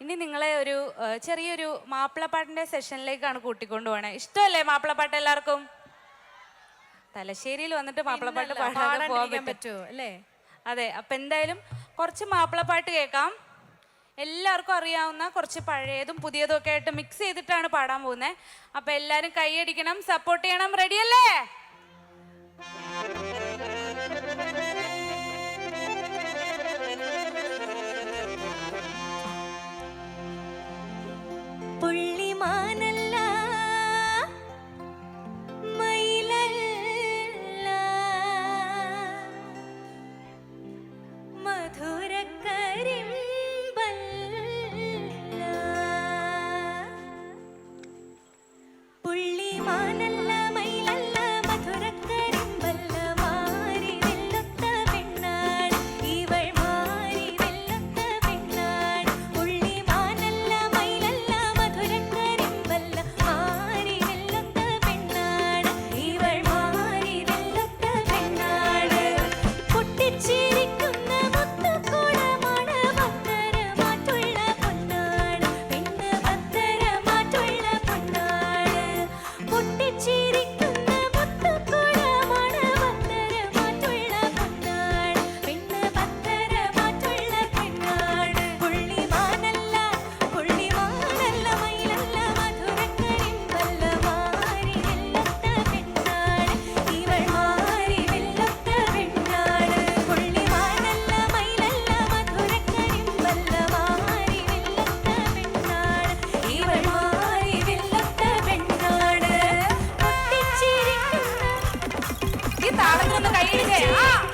ഇനി നിങ്ങളെ ഒരു ചെറിയൊരു മാപ്പിളപ്പാട്ടിന്റെ സെഷനിലേക്കാണ് കൂട്ടിക്കൊണ്ടുപോകണേ ഇഷ്ടമല്ലേ മാപ്പിളപ്പാട്ട് എല്ലാവർക്കും? തലശ്ശേരിയിൽ വന്നിട്ട് മാപ്പിളപ്പാട്ട് പാടാതെ പോകാൻ പറ്റുമോ അല്ലേ? അതെ അപ്പൊ എന്തായാലും കുറച്ച് മാപ്പിളപ്പാട്ട് കേൾക്കാം. എല്ലാവർക്കും അറിയാവുന്ന കുറച്ച് പഴയതും പുതിയതും ഒക്കെ ആയിട്ട് മിക്സ് ചെയ്തിട്ടാണ് പാടാൻ പോകുന്നത് അപ്പൊ എല്ലാരും കൈയടിക്കണം സപ്പോർട്ട് ചെയ്യണം. റെഡിയല്ലേ 谢谢啊。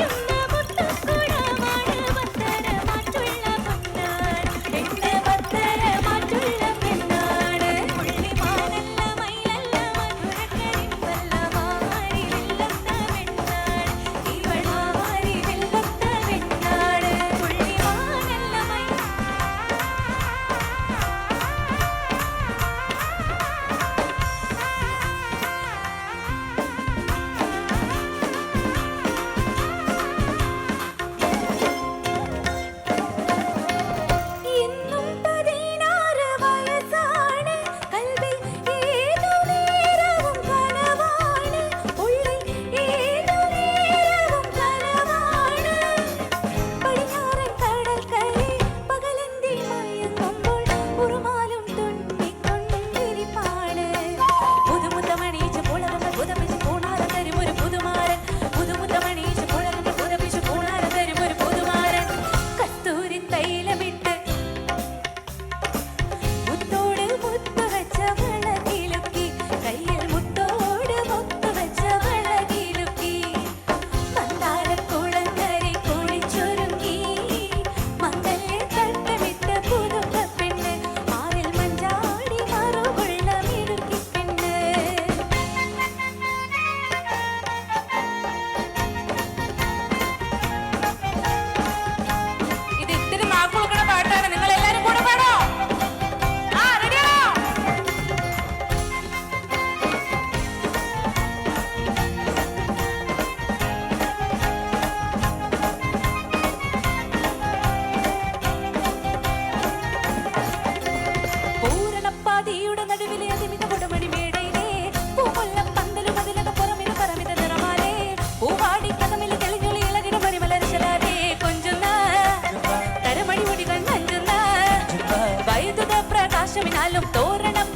പ്രകാശമിനാലും തോരണം